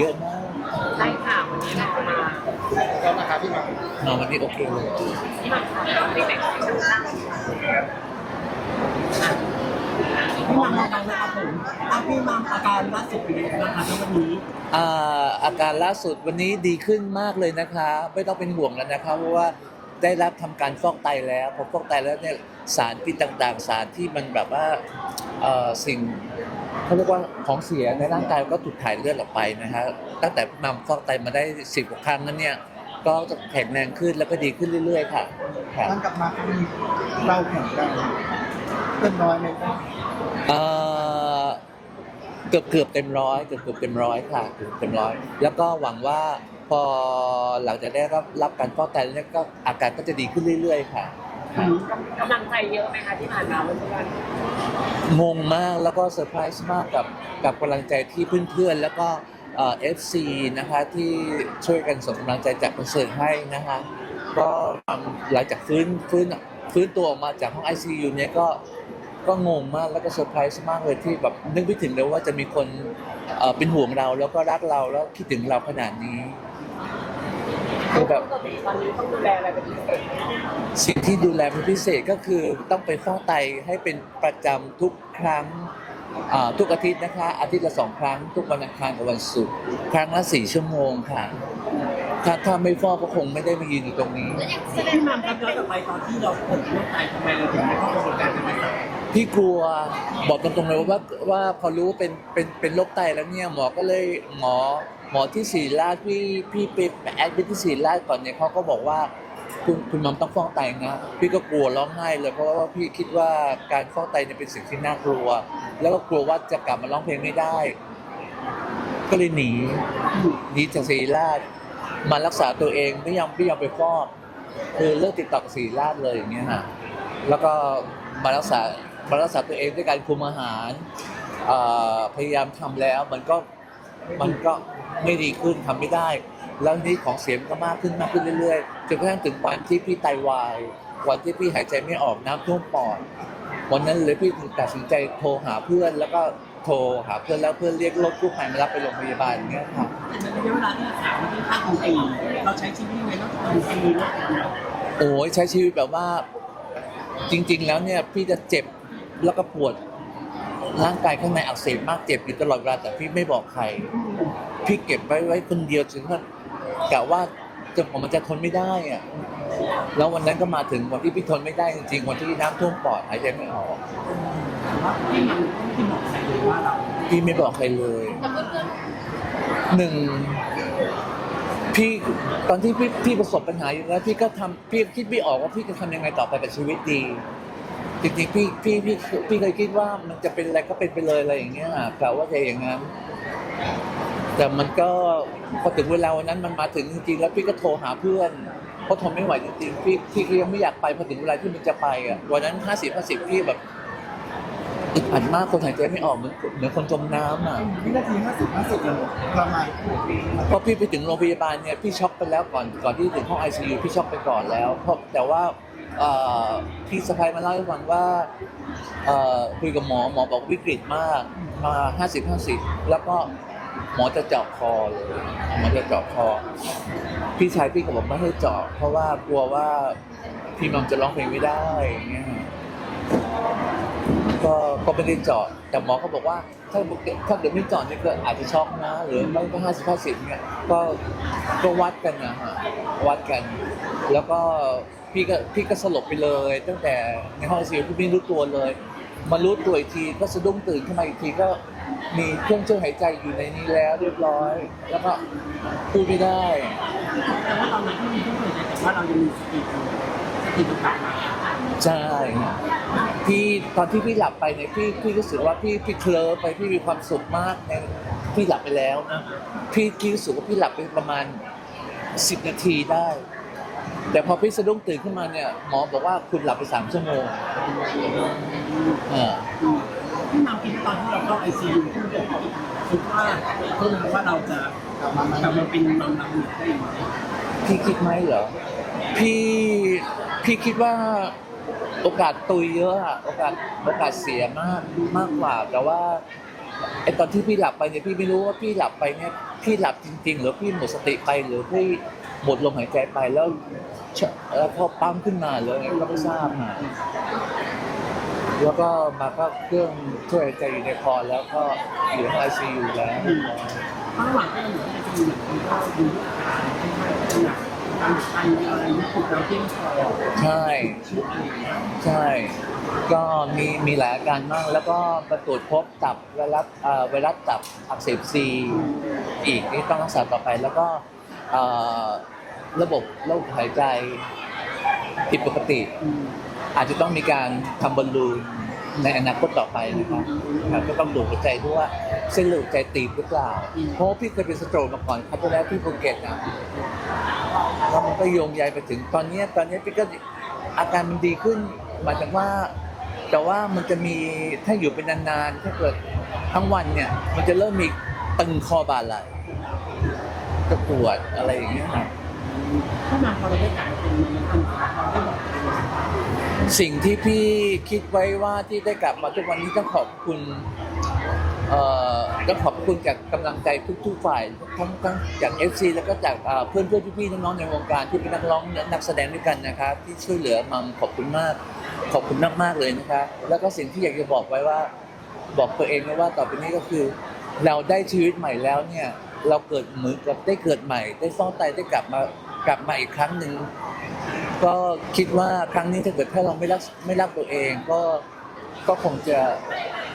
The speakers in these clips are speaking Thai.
เยอะมากใช่ค่ะวันนี้เรามาแล้วนะครับพี่หมานอนวันนี้โอเคเลยที่มาขอเราไม่แบ่งให้ช่างตั้งพี่มัมอาการนะครับผมอะพี่มัมอาการล่าสุดเป็นยังไงบ้างคะในวันนี้อ่าอาการล่าสุดวันนี้ดีขึ้นมากเลยนะคะ ไม่ต้องเป็นห่วงแล้วนะคะเพราะว่าได้รับทำการฟอกไตแล้วพอฟอกไตแล้วเนี่ยสารพิษต่างๆ สารที่มันแบบว่าเอ่อสิ่ง เขาเรียกว่าของเสียในร่างกายก็ถูกถ่ายเลือดออกไปนะฮะตั้งแต่นำฟอกไตมาได้สิบกว่าครั้งนั้นเนี่ยก็จะแข็งแรงขึ้นแล้วก็ดีขึ้นเรื่อย ๆ ค่ะค่ะท่านกลับมาครั้งนี้เราแข็งแรงเริ่มน้อยไหมครับเอ่อเกือบเกือบเต็มร้อยเกือบเกือบเต็มร้อยค่ะเกือบเต็มร้อยแล้วก็หวังว่าพอหลังจากได้รับรับการฟอกไตแล้วเนี่ยก็อาการก็จะดีขึ้นเรื่อย ๆ ค่ะ กำลังใจเยอะไหมคะที่ผ่านมาเพื่อนงงมากแล้วก็เซอร์ไพรส์มากกับกับกำลังใจที่เพื่อนๆ แล้วก็เอฟซีนะคะที่ช่วยกันส่งกำลังใจจากคอนเสิร์ตให้นะคะก็หลังจากฟื้นฟื้นฟื้นตัวออกมาจากห้อง ICU เนี่ยก็ก็งงมากแล้วก็เซอร์ไพรส์มากเลยที่แบบนึกไม่ถึงเลยว่าจะมีคนเอ่อเป็นห่วงเราแล้วก็รักเราแล้วคิดถึงเราขนาดนี้ๆ คือแบบปกติตอนนี้ต้องดูแลอะไรเป็นพิเศษไหมคะสิ่งที่ดูแลเป็นพิเศษก็คือต้องไปฟอกไตให้เป็นประจำทุกครั้งอ่าทุกอาทิตย์นะคะ อาทิตย์ละสองครั้ง ทุกวันอังคารกับวันศุกร์ครั้งละสี่ชั่วโมงค่ะ ถ้าถ้าไม่ฟอกก็คงไม่ได้มายืนอยู่ตรงนี้ พี่มัมครับย้อนกลับไปตอนที่เราป่วยโรคไตทำไมเราถึงไม่เข้ากระบวนการการรักษาพี่กลัวบอกตรงๆเลยว่าว่าพอรู้ว่าเป็นเป็นเป็นโรคไตแล้วเนี่ยหมอก็เลยหมอ หมอที่ศรีราชพี่พี่ไปแอดมิทที่ศรีราชก่อนเนี่ยเขาก็บอกว่าคุณคุณมัมต้องฟ้อกไตนะพี่ก็กลัวร้องไห้เลยเพราะว่าพี่คิดว่าการฟ้อกไตเนี่ยเป็นสิ่งที่น่ากลัว แล้วก็กลัวว่าจะกลับมาร้องเพลงไม่ได้ ก็เลยหนีหนีจากศรีราชมารักษาตัวเองไม่ยอมไม่ยอมไปฟอกคือเลิกติดต่อกับศรีราชเลยอย่างเงี้ยฮะแล้วก็มารักษามารักษาตัวเองด้วยการคุมอาหารพยายามทำแล้วมันก็มันก็ ไม่ดีขึ้นทำไม่ได้ แล้วทีนี้ของเสียมก็มากขึ้นมากขึ้นเรื่อยๆจนกระทั่งถึงวันที่พี่ไตวาย วันที่พี่หายใจไม่ออกน้ำท่วมปอดวันนั้นเลยพี่ตัดสินใจโทรหาเพื่อน แล้วก็โทรหาเพื่อนแล้วเพื่อนเรียกรถกู้ภัยมารับไปโรงพยาบาลอย่างเงี้ยค่ะแต่ในระยะเวลาที่รักษามันค่อนข้างเป็นปีเราใช้ชีวิตยังไงนอกจากเป็นปีโรคไตโอ้ยใช้ชีวิตแบบว่า จริง ๆ แล้วเนี่ยพี่จะเจ็บแล้วก็ปวด ร่างกายข้างในอักเสบมากเจ็บอยู่ตลอดเวลาแต่พี่ไม่บอกใคร พี่เก็บไว้ไว้คนเดียวถึงว่ากะว่าจนผมมันจะทนไม่ได้อะแล้ววันนั้นก็มาถึงวันที่พี่ทนไม่ได้จริงๆวันที่น้ำท่วมปอดหายใจไม่ออกพี่ไม่บอกใครเลยว่าเราพี่ไม่บอกใครเลยหนึ่งพี่ตอนที่พี่พี่ประสบปัญหาอยู่แล้วพี่ก็ทำพี่คิดไม่ออกว่าพี่จะทำยังไงต่อไปกับชีวิตดี จริงๆพี่พี่พี่พี่เคยคิดว่ามันจะเป็นอะไรก็เป็นไปเลยอะไรอย่างเงี้ยกะว่าจะอย่างนั้น แต่มันก็พอถึงเวลาวันนั้นมันมาถึงจริงๆแล้วพี่ก็โทรหาเพื่อนเพราะทนไม่ไหวจริงๆพี่พี่ก็ยังไม่อยากไปพอถึงเวลาที่มันจะไปอะวันนั้นห้าสิบห้าสิบพี่แบบอึดอัดมากคนหายใจไม่ออกเหมือนเหมือนคนจมน้ำอะวินาทีห้าสิบห้าสิบเลยประมาณพอพี่ไปถึงโรงพยาบาลเนี่ยพี่ช็อกไปแล้วก่อนก่อนที่ถึงห้องไอซียูพี่ช็อกไปก่อนแล้วเพราะแต่ว่า เอ่อพี่สะพายมาเล่าให้ฟังว่าเอ่อคุยกับหมอหมอบอกวิกฤตมากมาห้าสิบห้าสิบแล้วก็หมอจะเจาะคอเลยหมอจะเจาะคอ พี่ชายพี่ก็บอกไม่ให้เจาะเพราะว่ากลัวว่าพี่มัมจะร้องเพลงไม่ได้อย่างเงี้ยก็ก็ไม่ได้เจาะแต่หมอเขาบอกว่า ถ้าถ้าเกิดไม่เจาะนี่ก็อาจจะช็อกนะ หรือไม่ก็ห้าสิบห้าสิบเนี่ยก็ก็วัดกันนะฮะวัดกัน แล้วก็พี่ก็พี่ก็สลบไปเลย ตั้งแต่ในห้องซีพี่ไม่รู้ตัวเลย มารู้ตัวอีกทีก็สะดุ้งตื่นขึ้นมาอีกทีก็มีเครื่องช่วยหายใจอยู่ในนี้แล้วเรียบร้อย แล้วก็พูดไม่ได้แต่ว่าตอนนั้นที่มีผู้ป่วยแต่ว่าเรายังมีสติอยู่สติมันกลับมาใช่พี่ตอนที่พี่หลับไปเนี่ยพี่พี่รู้สึกว่าพี่พี่เคลิ้มไปพี่มีความสุขมากในพี่หลับไปแล้วนะพี่พี่รู้สึกว่าพี่หลับไปประมาณสิบนาทีได้ แต่พอพี่สะดุ้งตื่นขึ้นมาเนี่ยหมอบอกว่าคุณหลับไปสามชั่วโมงอ่าพี่มัมคิดว่าตอนที่เราเข้าไอซียูที่เกิดคิดว่าเพิ่งว่าเราจะกลับมากลับมาเป็นมัมเราอีกได้ไหมพี่คิดไหมเหรอพี่พี่คิดว่าโอกาสตุยเยอะอะโอกาสโอกาสเสียมากมากกว่าแต่ว่าไอตอนที่พี่หลับไปเนี่ยพี่ไม่รู้ว่าพี่หลับไปเนี่ยพี่หลับจริง ๆ หรือพี่หมดสติไปหรือพี่ หมดลมหายใจไปแล้วแล้วพอปั๊มขึ้นมาเลยก็ไม่ทราบมาแล้วก็มาก็เครื่องช่วยใจอยู่ในคอแล้วก็อยู่ในไอซียูแล้วข้างหลังก็ยังอยู่ในจะมีแบบนี้ก็ดูอาการค่อนข้งหนักการการอะไรถูกเราที่ยงคอใช่ใช่ ก็มีมีหลายอาการมาก แล้วก็ประตรวจพบตับไวรัสอ่อไวรัสตับอักเสบซีอีกที่ต้องรักษาต่อไปแล้วก็ เอ่อระบบโระบบหายใจผิดปกติ อาจจะต้องมีการทำบอลลูนในอนาคตต่อไปนะครับครับก็ต้องดูหัวใจด้วยว่าเส้นเลือดหัวใจตีบหรือเปล่า เพราะว่าพี่เคยเป็นสโตรกมาก่อนครั้งที่แล้วที่ภูเก็ตนะแล้วมันก็โยงใยไปถึงตอนเนี้ยตอนเนี้ยพี่ก็อาการมันดีขึ้นหมายถึงว่า แต่ว่ามันจะมีถ้าอยู่เป็นนานๆถ้าเกิดทั้งวันเนี่ย มันจะเริ่มมีตึงคอบ่าไหล่ จะปวดอะไรอย่างเงี้ยครับถ้ามาพอเราได้กลายเป็นมันทำให้เราได้บอกสิ่งที่พี่คิดไว้ว่าที่ได้กลับมาทุกวันนี้ต้องขอบคุณเอ่อต้องขอบคุณจากกำลังใจทุกๆฝ่ายทั้งทั้งจากเอฟซีแล้วก็จากเอ่อเพื่อนเพื่อนๆพี่ๆน้องๆในวงการที่เป็นนักร้องและนักแสดงด้วยกันนะครับ ที่ช่วยเหลือมัมขอบคุณมาก ขอบคุณมากมากๆเลยนะคะแล้วก็สิ่งที่อยากจะบอกไว้ว่า บอกตัวเองนะว่าต่อไปนี้ก็คือ เราได้ชีวิตใหม่แล้วเนี่ย เราเกิดเหมือนกับได้เกิดใหม่ ได้ฟอกไตได้กลับมากลับมาอีกครั้งหนึ่งก็คิดว่าครั้งนี้ถ้าเกิดถ้าเราไม่รักไม่รักตัวเองก็ก็คงจะ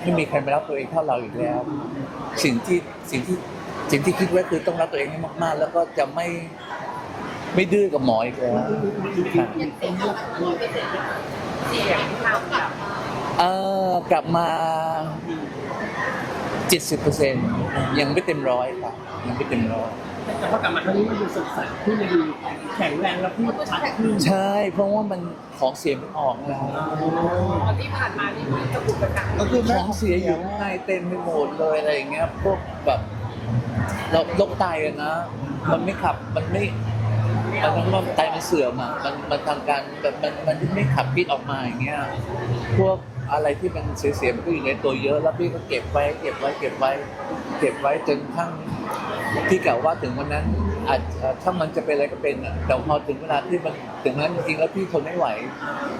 ไม่มีใครมารักตัวเองเท่าเราอีกแล้ว สิ่งที่สิ่งที่สิ่งที่คิดไว้คือต้องรักตัวเองให้มากๆ แล้วก็จะไม่ไม่ดื้อกับหมออีกแล้วครับเสียงที่เราแบบเอ่อกลับมา70% ยังไม่เต็มร้อยครับยังไม่เต็มร้อย แต่พอกลับมาครั้งนี้มันดูสดใสขึ้นมันดูแข็งแรงแล้วพูดชัดขึ้นใช่ เพราะว่ามันของเสียมันออกแล้วตอนที่ผ่านมานี่มันกระปุกกระกักก็คือขแม่องเสียอยู่ข้างในเต็มไปหมดเลยอะไรอย่างเงี้ยพวกแบบเราโรคไตอะนะ มันไม่ขับมันไม่มันต้องว่าไตมันเสื่อมอะมันมันทำการแบบมันมันไม่ขับพิษออกมาอย่างเงี้ยพวก อะไรที่มันเสียๆมันก็อยู่ในตัวเยอะ แล้วพี่ก็เก็บไว้เก็บไว้เก็บไว้ เก็บไว้จนกระทั่งพี่กล่าวว่าถึงวันนั้นอาจเอ่อถ้ามันจะเป็นอะไรก็เป็นอะแต่พอถึงเวลาที่มันถึงนั้นจริงๆแล้วพี่ทนไม่ไหว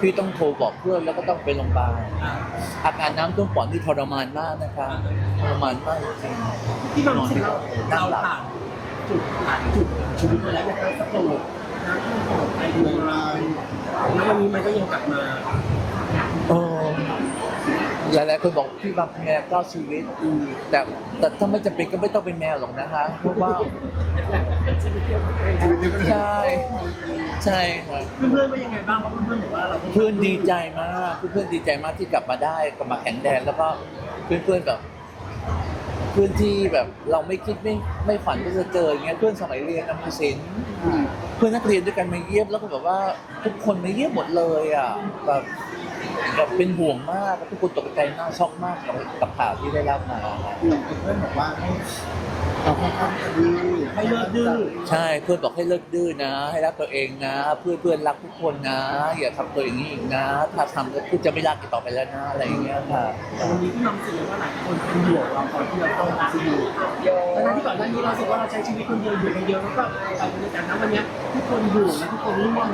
พี่ต้องโทรบอกเพื่อนแล้วก็ต้องไปโรงพยาบาลอาการน้ำท่วมปอดที่ทรมานมากนะคะทรมานมากจริงๆที่บางทีเรานั่เรางหลับผ่านจุดหลายจุดของชีวิตมาแล้วนะครับสโตรกน้ำท่วมปอดไปดูรายแล้ววันนี้มันก็ยังกลับมาเออ หลายๆคนบอกพี่บางแมวก็ชีวิตอืมแต่แต่ถ้าไม่จำเป็นก็ไม่ต้องเป็นแมวหรอกนะคะ เพราะว่าใช่ใช่ครับเพื่อนๆว่ายังไงบ้างเพราะเพื่อนๆบอกว่าเราเพื่อนดีใจมากเพื่อนๆดีใจมากที่กลับมาได้กลับมาแข็งแรงแล้วก็เพื่อนๆแบบเพื่อนที่แบบเราไม่คิดไม่ไม่ฝันว่าจะเจออย่างเงี้ยเพื่อนสมัยเรียนอัมศิลป์เพื่อนนักเรียนด้วยกันมาเยี่ยมแล้วก็แบบว่าทุกคนมาเยี่ยมหมดเลยอะแบบ แบบเป็นห่วงมากทุกคนตกใจมากช็อกมากกับกับข่าวที่ได้รับมาอืมเพื่อนบอกว่าให้เราค่อนข้างจะดื้อให้เลิกดื้อใช่เพื่อนบอกให้เลิกดื้อนะ ให้รักตัวเองนะ เพื่อนเพื่อนรักทุกคนนะ อย่าทำตัวอย่างนี้อีกนะ ถ้าทำแล้วคุณจะไม่รักอีกต่อไปแล้วนะอะไรอย่างเงี้ยค่ะแต่วันนี้ที่นำเสนอว่าหลายคนเป็นห่วงเราตอนที่เราต้องรักอยู่โยทั้งที่ก่อนหน้านี้เราสึกว่าเราใช้ชีวิตคนเดียวอยู่คนเดียวแล้วก็ไปบริการนั้นวันนี้ทุกคนอยู่และทุกคนร่วม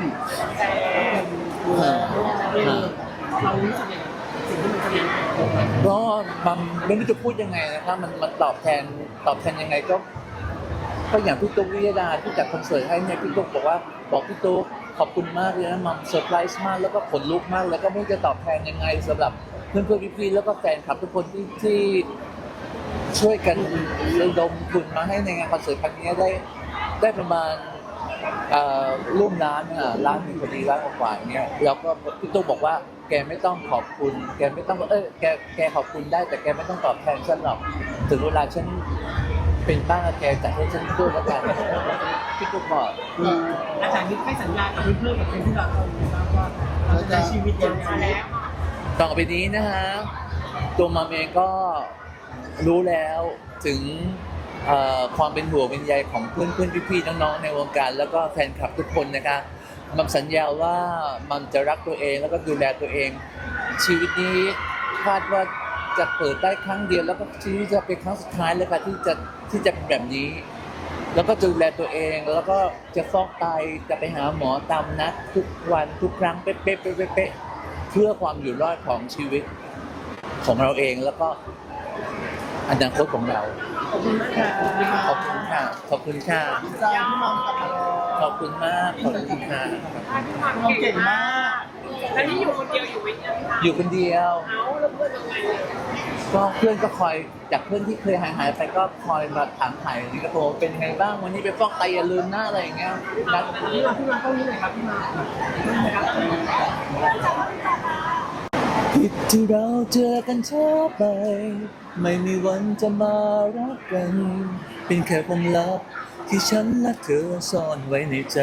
ดูแล เรารู้สึกยังไงสิ่งที่มันจะเป็นก็มันไม่รู้จะพูดยังไงนะครับมันมันตอบแทนตอบแทนยังไงก็ก็อย่างพี่ตุ๊กวิยดาที่จัดคอนเสิร์ตให้เนี่ยพี่ตุ๊กบอกว่าบอกพี่ตุ๊กขอบคุณมากเลยนะมัมเซอร์ไพรส์มากแล้วก็ขนลุกมาก แล้วก็ไม่รู้จะตอบแทนยังไงสำหรับเพื่อนเพื่อนๆพี่ๆแล้วก็แฟนคลับทุกคนที่ที่ช่วยกันระดมทุนมาให้ในงานคอนเสิร์ตครั้งนี้ได้ได้ประมาณเอ่อร่วมล้านอะล้านหนึ่งพอดีล้านกว่าๆเนี่ยแล้วก็พี่ตุ๊กบอกว่า แกไม่ต้องขอบคุณ แกไม่ต้องเออแกแกขอบคุณได้ แต่แกไม่ต้องตอบแทนฉันหรอก ถึงเวลาฉันเป็นป้าแกจัดให้ฉันด้วยแล้วกันพี่ตุ๊กบอกอาจารย์ยึดให้สัญญากับเพื่อนๆกับคนที่เราทำบ้างว่าเราจะใช้ชีวิตยังไงแล้วต่อไปนี้นะฮะตัวมัมเองก็รู้แล้วถึงเอ่อความเป็นห่วงเป็นใยของเพื่อนเพื่อนๆพี่ๆน้องๆในวงการ แล้วก็แฟนคลับทุกคนนะคะ มัมสัญญาว่ามัมจะรักตัวเองแล้วก็ดูแลตัวเอง ชีวิตนี้คาดว่าจะเปิดได้ครั้งเดียวแล้วก็ชีวิตจะเป็นครั้งสุดท้ายแล้วค่ะที่จะที่จะเป็นแบบนี้ แล้วก็ดูแลตัวเองแล้วก็จะฟอกไตจะไปหาหมอตามนัดทุกวันทุกครั้งเป๊ะๆเป๊ะเป๊ะเพื่อความอยู่รอดของชีวิตของเราเองแล้วก็อนาคตของเรา ขอบคุณค่ะ ขอบคุณค่ะ ขอบคุณค่ะ ดีใจที่มองกลับมาแล้วขอบคุณมาก ขอบคุณค่ะถ้าพี่หม่ำเก่งมาก แล้วนี่อยู่คนเดียวอยู่ไหมเนี่ยพี่หม่ำอยู่คนเดียว เอาแล้วเพื่อนยังไงเนี่ยก็เพื่อนก็คอยจากเพื่อนที่เคยหายหายๆไปก็คอยมาถามถ่ายสิงคโปร์เป็นไงบ้างวันนี้ไปฟอกไตอย่าลืมหน้าอะไรอย่างเงี้ยนัดพี่มาพี่มาต้องนี้หน่อยครับพี่มานะครับผิดที่เราเจอกันช้าไป ไม่มีวันจะมารักกัน เป็นแค่ความลับ ที่ฉันและเธอซ่อนไว้ในใจ